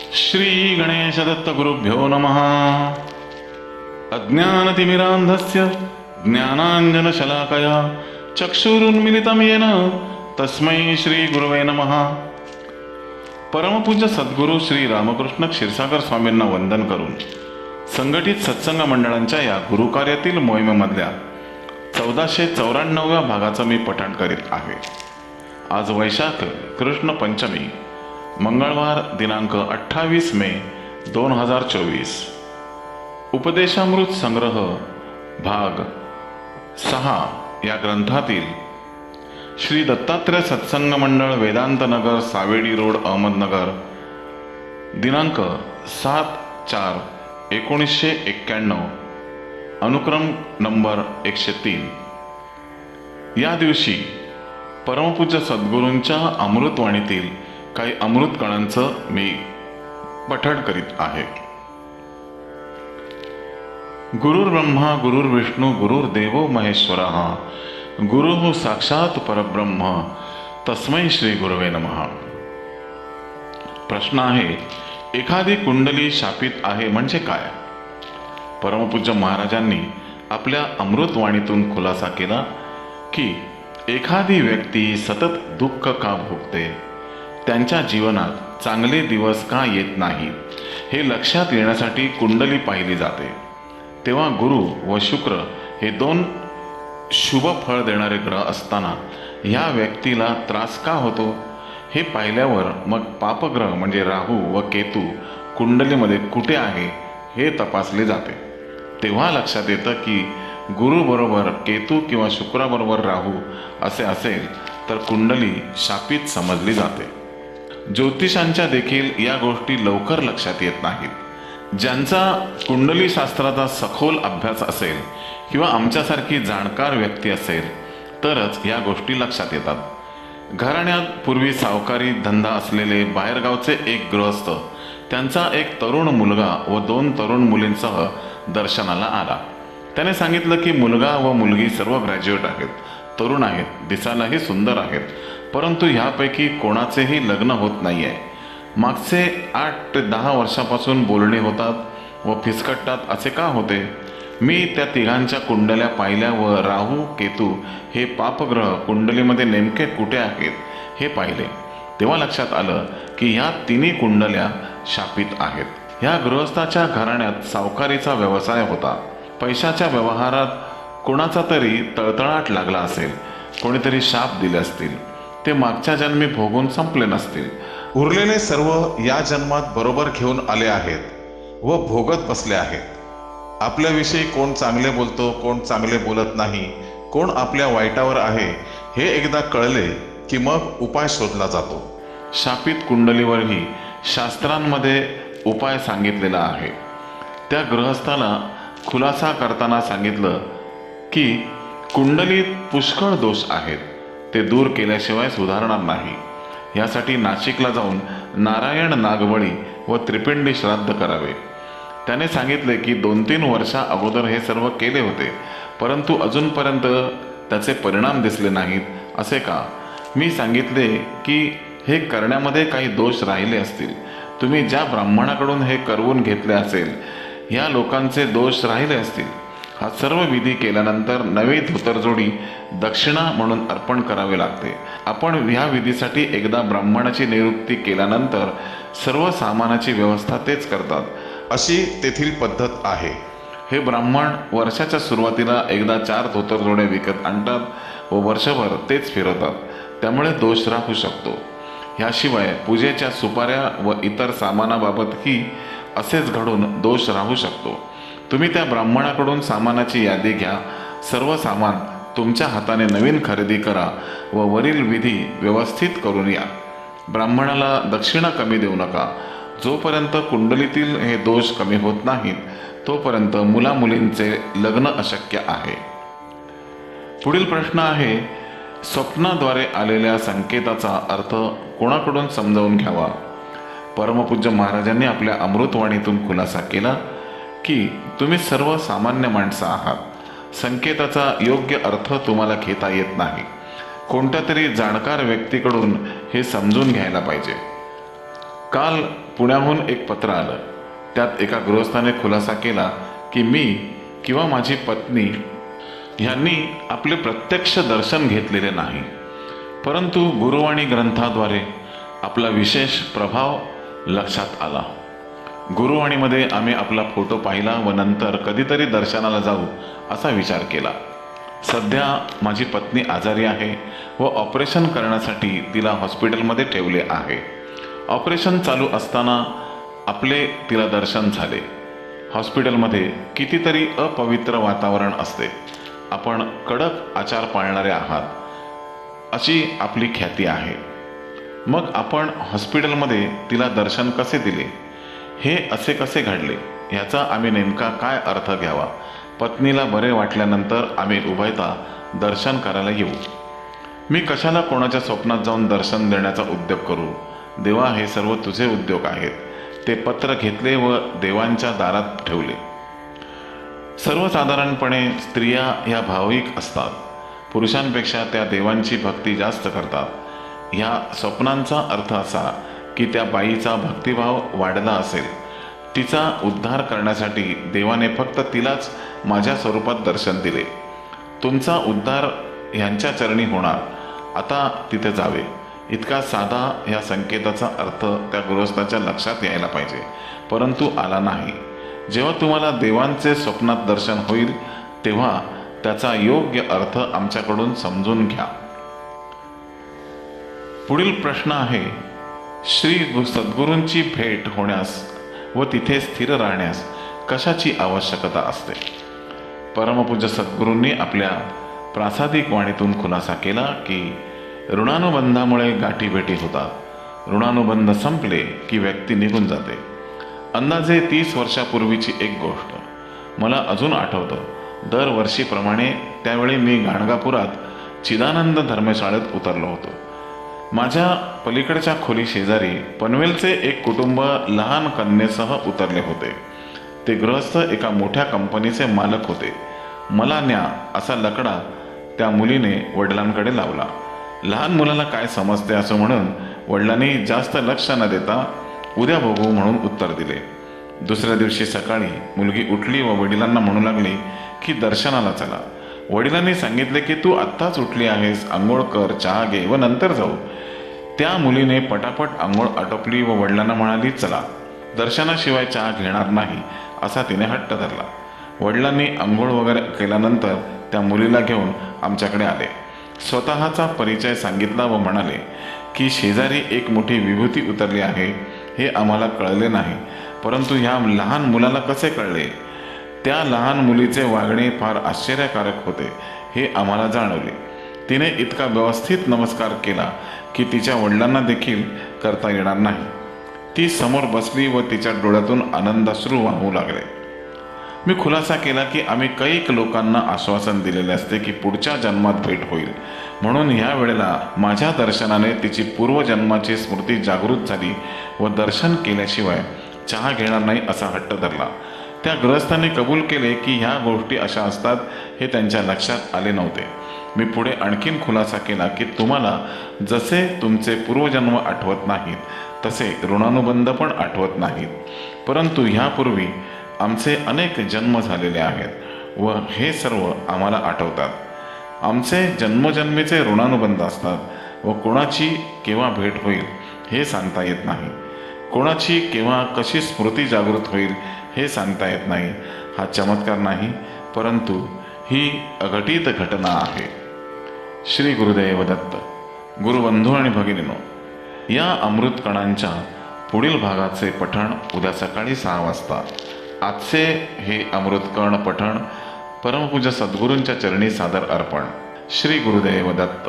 श्री गणेश दत्त गुरुभ्यो नमः। अज्ञानतिमिरान्धस्य ज्ञानाञ्जनशलाकया चक्षुरुन्मिलितं येन तस्मै श्रीगुरवे नमः। परमपूज्य सद्गुरू श्री रामकृष्ण क्षीरसागर स्वामींना वंदन करून संघटित सत्संग मंडळांच्या या गुरुकार्यातील मोहिमेमधल्या चौदाशे चौऱ्याण्णव्या भागाचं मी पठण करीत आहे. आज वैशाख कृष्ण पंचमी मंगळवार दिनांक अठ्ठावीस मे दोन हजार चोवीस. उपदेशामृत संग्रह भाग सहा या ग्रंथातील श्री दत्तात्रय सत्संग मंडळ वेदांत नगर सावेडी रोड अहमदनगर दिनांक सात चार एकोणीसशे एक्क्याण्णव अनुक्रम नंबर एकशे तीन. या दिवशी परमपूज्य सद्गुरूंच्या अमृतवाणीतील काही अमृत कणांचं मी पठण करीत आहे. गुरुर ब्रह्मा गुरुर विष्णू गुरुर देवो महेश्वर गुरु साक्षात परब्रह्म तस्मै श्री गुरवे नमः. प्रश्न आहे एखादी कुंडली शापित आहे म्हणजे काय? परमपूज्य महाराजांनी आपल्या अमृतवाणीतून खुलासा केला की एखादी व्यक्ती सतत दुःख का भोगते? त्यांच्या जीवनात चांगले दिवस का येत नाहीत हे लक्षात येण्यासाठी कुंडली पाहिली जाते. तेव्हा गुरु व शुक्र हे दोन शुभ फळ देणारे ग्रह असताना ह्या व्यक्तीला त्रास का होतो? हे पाहिल्यावर मग पापग्रह म्हणजे राहू व केतू कुंडलीमध्ये कुठे आहे हे तपासले जाते. तेव्हा लक्षात येतं की गुरुबरोबर केतू किंवा शुक्राबरोबर राहू असे असेल तर कुंडली शापित समजली जाते. ज्योतिषांच्या देखील या गोष्टी लवकर लक्षात येत नाहीत. ज्यांचा कुंडली शास्त्राचा सखोल अभ्यास असेल किंवा आमच्यासारखी जाणकार व्यक्ती असेल तरच या गोष्टी लक्षात येतात. घराण्यात पूर्वी सावकारी धंदा असलेले बाहेरगावचे एक गृहस्थ त्यांचा एक तरुण मुलगा व दोन तरुण मुलींसह दर्शनाला आला. त्याने सांगितलं की मुलगा व मुलगी सर्व ग्रॅज्युएट आहेत. तरुण आहेत. दिसायलाही सुंदर आहेत. परंतु ह्यापैकी कोणाचेही लग्न होत नाही आहे मागचे आठ ते दहा वर्षापासून बोलणे होतात व फिसकटतात असे का होते? मी त्या तिघांच्या कुंडल्या पाहिल्या व राहू केतू हे पापग्रह कुंडलीमध्ये नेमके कुठे आहेत हे पाहिले. तेव्हा लक्षात आलं की ह्या तिन्ही कुंडल्या शापित आहेत. ह्या गृहस्थाच्या घराण्यात सावकारीचा व्यवसाय होता. पैशाच्या व्यवहारात कोणाचा तरी तळतळाट लागला असेल कोणीतरी शाप दिले असतील ते मागच्या जन्मी भोगून संपले नसतील. उरलेले सर्व या जन्मात बरोबर घेऊन आले आहेत व भोगत बसले आहेत. आपल्याविषयी कोण चांगले बोलतो कोण चांगले बोलत नाही कोण आपल्या वाईटावर आहे हे एकदा कळले की मग उपाय शोधला जातो. शापित कुंडलीवरही शास्त्रांमध्ये उपाय सांगितलेला आहे. त्या गृहस्थाला खुलासा करताना सांगितलं की कुंडलीत पुष्कळ दोष आहेत. ते दूर केल्याशिवाय सुधारणार नाही. यासाठी नाशिकला जाऊन नारायण नागवळी व त्रिपिंडी श्राद्ध करावे. त्याने सांगितले की दोन तीन वर्षा अगोदर हे सर्व केले होते परंतु अजूनपर्यंत त्याचे परिणाम दिसले नाहीत असे का? मी सांगितले की हे करण्यामध्ये काही दोष राहिले असतील. तुम्ही ज्या ब्राह्मणाकडून हे करवून घेतले असेल या लोकांचे दोष राहिले असतील. हा सर्व विधी केल्यानंतर नवी धोतरजोडी दक्षिणा म्हणून अर्पण करावे लागते. आपण ह्या विधीसाठी एकदा ब्राह्मणाची नियुक्ती केल्यानंतर सर्व सामानाची व्यवस्था तेच करतात. अशी तेथील पद्धत आहे. हे ब्राह्मण वर्षाच्या सुरुवातीला एकदा चार धोतरजोड्या विकत आणतात व वर्षभर तेच फिरवतात. त्यामुळे दोष राहू शकतो. ह्याशिवाय पूजेच्या सुपाऱ्या व इतर सामानाबाबतही असेच घडून दोष राहू शकतो. तुम्ही त्या ब्राह्मणाकडून सामानाची यादी घ्या. सर्व सामान तुमच्या हाताने नवीन खरेदी करा व वरील विधी व्यवस्थित करून या. ब्राह्मणाला दक्षिणा कमी देऊ नका. जोपर्यंत कुंडलीतील हे दोष कमी होत नाहीत तोपर्यंत मुलामुलींचे लग्न अशक्य आहे. पुढील प्रश्न आहे स्वप्नाद्वारे आलेल्या संकेताचा अर्थ कोणाकडून समजावून घ्यावा? परमपूज्य महाराजांनी आपल्या अमृतवाणीतून खुलासा केला. की तुम्ही सर्व सामान्य माणसं आहात. संकेताचा योग्य अर्थ तुम्हाला घेता येत नाही. कोणत्या तरी जाणकार व्यक्तीकडून हे समजून घ्यायला पाहिजे. काल पुण्याहून एक पत्र आलं. त्यात एका गृहस्थाने खुलासा केला की मी किंवा माझी पत्नी ह्यांनी आपले प्रत्यक्ष दर्शन घेतलेले नाही. परंतु गुरुवाणी ग्रंथाद्वारे आपला विशेष प्रभाव लक्षात आला. गुरुवाणीमध्ये आम्ही आपला फोटो पाहिला व नंतर कधीतरी दर्शनाला जाऊ असा विचार केला. सध्या माझी पत्नी आजारी आहे व ऑपरेशन करण्यासाठी तिला हॉस्पिटलमध्ये ठेवले आहे. ऑपरेशन चालू असताना आपले तिला दर्शन झाले. हॉस्पिटलमध्ये कितीतरी अपवित्र वातावरण असते. आपण कडक आचार पाळणारे आहात अशी आपली ख्याती आहे. मग आपण हॉस्पिटलमध्ये तिला दर्शन कसे दिले? हे असे कसे घडले? याचा आम्ही नेमका काय अर्थ घ्यावा? पत्नीला बरे वाटल्यानंतर आम्ही उभयता दर्शन करायला येऊ. मी कशाला कोणाच्या स्वप्नात जाऊन दर्शन देण्याचा उद्योग करू? देवा हे सर्व तुझे उद्योग आहेत. ते पत्र घेतले व देवांच्या दारात ठेवले. सर्वसाधारणपणे स्त्रिया ह्या भाविक असतात. पुरुषांपेक्षा त्या देवांची भक्ती जास्त करतात. ह्या स्वप्नांचा अर्थ असा की त्या बाईचा भक्तिभाव वाढला असेल. तिचा उद्धार करण्यासाठी देवाने फक्त तिलाच माझ्या स्वरूपात दर्शन दिले. तुमचा उद्धार ह्यांच्या चरणी होणार. आता तिथे जावे. इतका साधा ह्या संकेताचा अर्थ त्या गृहस्थाच्या लक्षात यायला पाहिजे. परंतु आला नाही. जेव्हा तुम्हाला देवांचे स्वप्नात दर्शन होईल तेव्हा त्याचा योग्य अर्थ आमच्याकडून समजून घ्या. पुढील प्रश्न आहे श्री सद्गुरूंची भेट होण्यास व तिथे स्थिर राहण्यास कशाची आवश्यकता असते? परमपूज्य सद्गुरूंनी आपल्या प्रासादिक वाणीतून खुलासा केला की ऋणानुबंधामुळे गाठीभेटी होतात. ऋणानुबंध संपले की व्यक्ती निघून जाते. अंदाजे तीस वर्षापूर्वीची एक गोष्ट. मला अजून आठवतं. दरवर्षीप्रमाणे त्यावेळी मी गाणगापुरात चिदानंद धर्मशाळेत उतरलो होतो. माझ्या पलीकडच्या खोली शेजारी पनवेलचे एक कुटुंब लहान कन्येसह उतरले होते. ते गृहस्थ एका मोठ्या कंपनीचे मालक होते. मला न्या असा लकडा त्या मुलीने वडिलांकडे लावला. लहान मुलाला काय समजते असं म्हणून वडिलांनी जास्त लक्ष न देता उद्या बघू म्हणून उत्तर दिले. दुसऱ्या दिवशी सकाळी मुलगी उठली व वडिलांना म्हणू लागली की दर्शनाला चला. वडिलांनी सांगितले की तू आत्ताच उठली आहेस आंघोळ कर चहा घे व नंतर जाऊ. त्या मुलीने पटापट आंघोळ आटोपली व वडिलांना म्हणाली चला दर्शनाशिवाय चहा घेणार नाही असा तिने हट्ट धरला. वडिलांनी आंघोळ वगैरे केल्यानंतर त्या मुलीला घेऊन आमच्याकडे आले. स्वतःचा परिचय सांगितला व म्हणाले की शेजारी एक मोठी विभूती उतरली आहे हे आम्हाला कळले नाही परंतु ह्या लहान मुलाला कसे कळले? त्या लहान मुलीचे वागणे फार आश्चर्यकारक होते हे आम्हाला जाणवले. तिने इतका व्यवस्थित नमस्कार केला की तिच्या वडिलांना देखील करता येणार नाही. ती समोर बसली व तिच्या डोळ्यातून आनंदाश्रू वाहू लागले. मी खुलासा केला की आम्ही कैक लोकांना आश्वासन दिलेले असते की पुढच्या जन्मात भेट होईल. म्हणून ह्या वेळेला माझ्या दर्शनाने तिची पूर्वजन्माची स्मृती जागृत झाली व दर्शन केल्याशिवाय चहा घेणार नाही असा हट्ट धरला. त्या गृहस्थांनी कबूल केले की ह्या गोष्टी अशा असतात हे त्यांच्या लक्षात आले नव्हते. मी पुढे आणखीन खुलासा केला की तुम्हाला जसे तुमचे पूर्वजन्म आठवत नाहीत तसे ऋणानुबंध पण आठवत नाहीत. परंतु ह्यापूर्वी आमचे अनेक जन्म झालेले आहेत व हे सर्व आम्हाला आठवतात. आमचे जन्मजन्मीचे ऋणानुबंध असतात व कोणाची केव्हा भेट होईल हे सांगता येत नाही. कोणाची किंवा कशी स्मृती जागृत होईल हे सांगता येत नाही हा चमत्कार नाही परंतु ही अघटित घटना आहे. श्री गुरुदेव दत्त गुरुबंधू आणि भगिनीनो या अमृत कणांच्या पुढील भागाचे पठण उद्या सकाळी सहा वाजता. आजचे हे अमृतकर्ण पठण परमपूज्य सद्गुरूंच्या चरणी सादर अर्पण. श्री गुरुदेव दत्त.